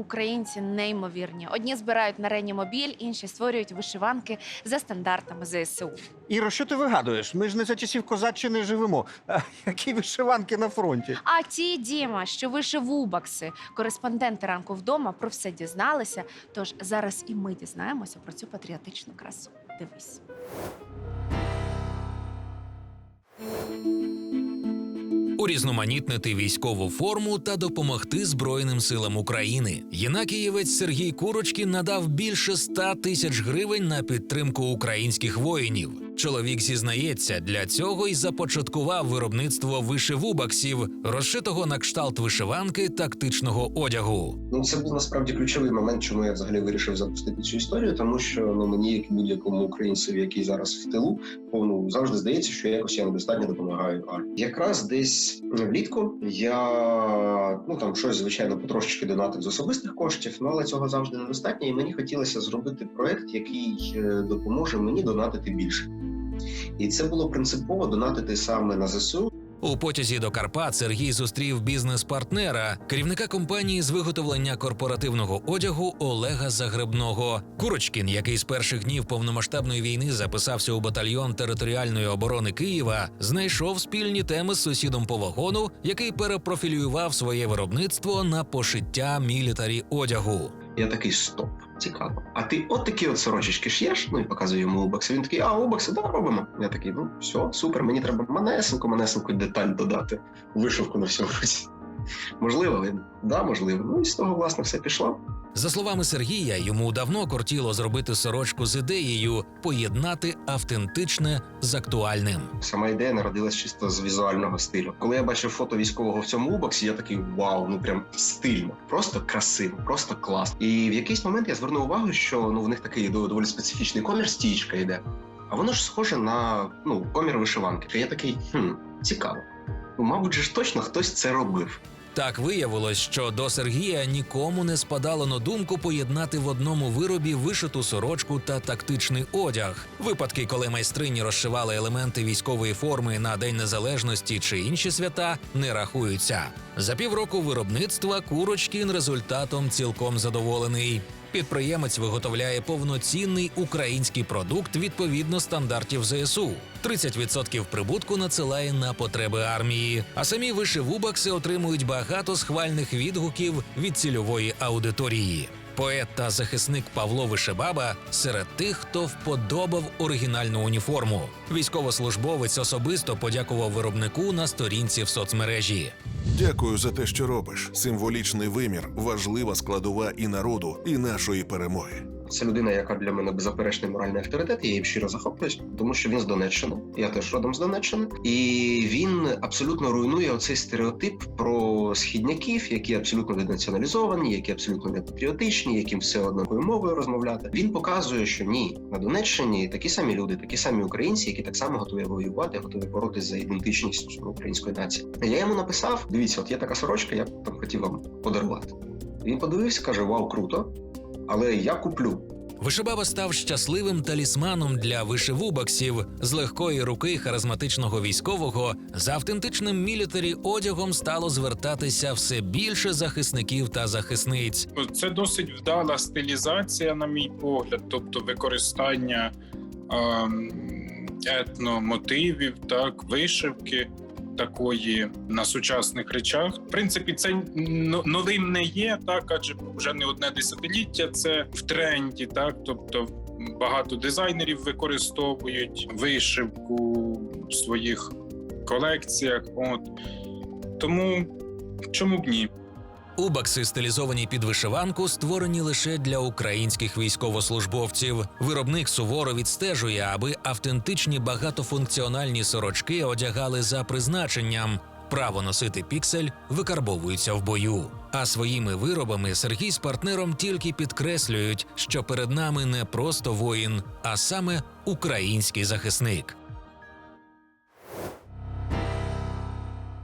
українці неймовірні. Одні збирають на ренімобіль, інші створюють вишиванки за стандартами ЗСУ. Іро, що ти вигадуєш? Ми ж не за часів козаччини живемо. А, які вишиванки на фронті? А ті Діма, що вишив убакси, кореспонденти ранку вдома про все дізналися. Тож зараз і ми дізнаємося про цю патріотичну красу. Дивись. Урізноманітнити військову форму та допомогти Збройним силам України. Єнакієвець Сергій Курочкін надав більше 100 тисяч гривень на підтримку українських воїнів. Чоловік зізнається, для цього й започаткував виробництво вишивубаксів, розшитого на кшталт вишиванки тактичного одягу. Ну, це був насправді ключовий момент, чому я взагалі вирішив запустити цю історію, тому що ну мені, як будь-якому українцеві, який зараз в тилу, ну завжди здається, що якось я недостатньо допомагаю армії. Якраз десь влітку я ну там щось звичайно потрошечки донатив з особистих коштів, ну але цього завжди недостатньо. І мені хотілося зробити проект, який е, допоможе мені донатити більше. І це було принципово донатити саме на ЗСУ, У потязі до Карпат Сергій зустрів бізнес-партнера, керівника компанії з виготовлення корпоративного одягу Олега Загребного. Курочкін, який з перших днів повномасштабної війни записався у батальйон територіальної оборони Києва, знайшов спільні теми з сусідом по вагону, який перепрофілював своє виробництво на пошиття мілітарі одягу. Я такий стоп, цікаво. А ти от такі от сорочечки ш'єш? Ну і показую йому обакси. Він такий, а обакси, да, робимо. Я такий, ну все, супер, мені треба манесенько, манесенько деталь додати, вишивку на всьому. Можливо, він да, можливо. Ну і з того, власне, все пішло. За словами Сергія, йому давно кортіло зробити сорочку з ідеєю поєднати автентичне з актуальним. Сама ідея народилась чисто з візуального стилю. Коли я бачив фото військового в цьому убоксі, я такий вау, ну прям стильно, просто красиво, просто клас. І в якийсь момент я звернув увагу, що ну в них такий доволі специфічний комір, стічка йде. А воно ж схоже на ну комір вишиванки. Я такий, хм, цікаво. Ну, мабуть, же ж точно хтось це робив. Так виявилось, що до Сергія нікому не спадало на думку поєднати в одному виробі вишиту сорочку та тактичний одяг. Випадки, коли майстрині розшивали елементи військової форми на День Незалежності чи інші свята, не рахуються. За півроку виробництва Курочкін результатом цілком задоволений. Підприємець виготовляє повноцінний український продукт відповідно стандартів ЗСУ. 30% прибутку надсилає на потреби армії. А самі вишивубакси отримують багато схвальних відгуків від цільової аудиторії. Поет та захисник Павло Вишебаба серед тих, хто вподобав оригінальну уніформу. Військовослужбовець особисто подякував виробнику на сторінці в соцмережі. Дякую за те, що робиш. Символічний вимір важлива складова і народу, і нашої перемоги. Це людина, яка для мене беззаперечний моральний авторитет. Я їм щиро захоплююсь, тому що він з Донеччини. Я теж родом з Донеччини, і він абсолютно руйнує оцей стереотип про східняків, які абсолютно денаціоналізовані, які абсолютно не патріотичні, яким все одною мовою розмовляти. Він показує, що ні, на Донеччині такі самі люди, такі самі українці, які так само готові воювати, готові боротися за ідентичність української нації. Я йому написав: дивіться, от є така сорочка, я там хотів вам подарувати. Він подивився, каже: Вау, круто! Але я куплю. Вишибаба став щасливим талісманом для вишивубаксів з легкої руки харизматичного військового з автентичним мілітарі одягом стало звертатися все більше захисників та захисниць. Це досить вдала стилізація, на мій погляд, тобто використання ем, етномотивів, так, вишивки такої на сучасних речах. В принципі, це но- новим не є, так, адже вже не одне десятиліття це в тренді, так, тобто багато дизайнерів використовують вишивку в своїх колекціях. От. Тому чому б ні? Убакси, стилізовані під вишиванку, створені лише для українських військовослужбовців. Виробник суворо відстежує, аби автентичні багатофункціональні сорочки одягали за призначенням. Право носити піксель викарбовується в бою. А своїми виробами Сергій з партнером тільки підкреслюють, що перед нами не просто воїн, а саме український захисник.